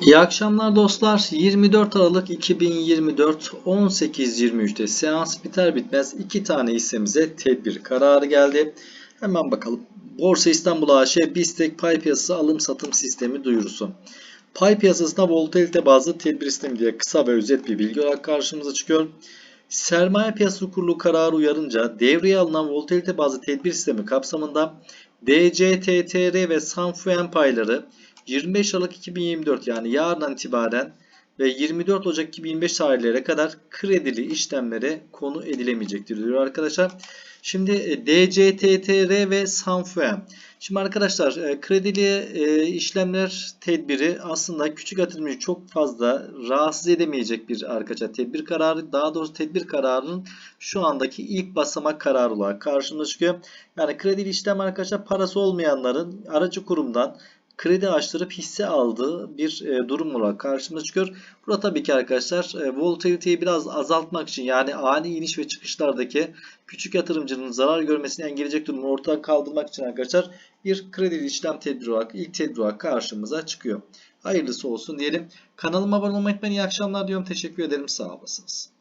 İyi akşamlar dostlar. 24 Aralık 2024 18.23'te seans biter bitmez iki tane hissemize tedbir kararı geldi. Hemen bakalım. Borsa İstanbul AŞ BISTEK pay piyasası alım satım sistemi duyurusu. Pay piyasasında volatilite bazlı tedbir sistemi diye kısa ve özet bir bilgi olarak karşımıza çıkıyor. Sermaye Piyasası Kurulu kararı uyarınca devreye alınan volatilite bazlı tedbir sistemi kapsamında DCTTR ve Sanfuen payları 25 Aralık 2024 yani yarından itibaren ve 24 Ocak 2025 tarihlerine kadar kredili işlemlere konu edilemeyecektir diyor arkadaşlar. Şimdi e, DCTTR ve Sanfuen. Şimdi arkadaşlar e, kredili e, işlemler tedbiri aslında küçük yatırımcıyı çok fazla rahatsız edemeyecek bir arkadaşlar tedbir kararı. Daha doğrusu tedbir kararının şu andaki ilk basamak kararı olarak karşımıza çıkıyor. Yani kredili işlem arkadaşlar parası olmayanların aracı kurumdan kredi açtırıp hisse aldığı bir e, durum olarak karşımıza çıkıyor. Burada tabii ki arkadaşlar e, biraz azaltmak için yani ani iniş ve çıkışlardaki küçük yatırımcının zarar görmesini engelleyecek durumu ortadan kaldırmak için arkadaşlar bir kredi işlem tedbiri olarak ilk tedbir olarak karşımıza çıkıyor. Hayırlısı olsun diyelim. Kanalıma abone olmayı unutmayın. İyi akşamlar diyorum. Teşekkür ederim. Sağ olasınız.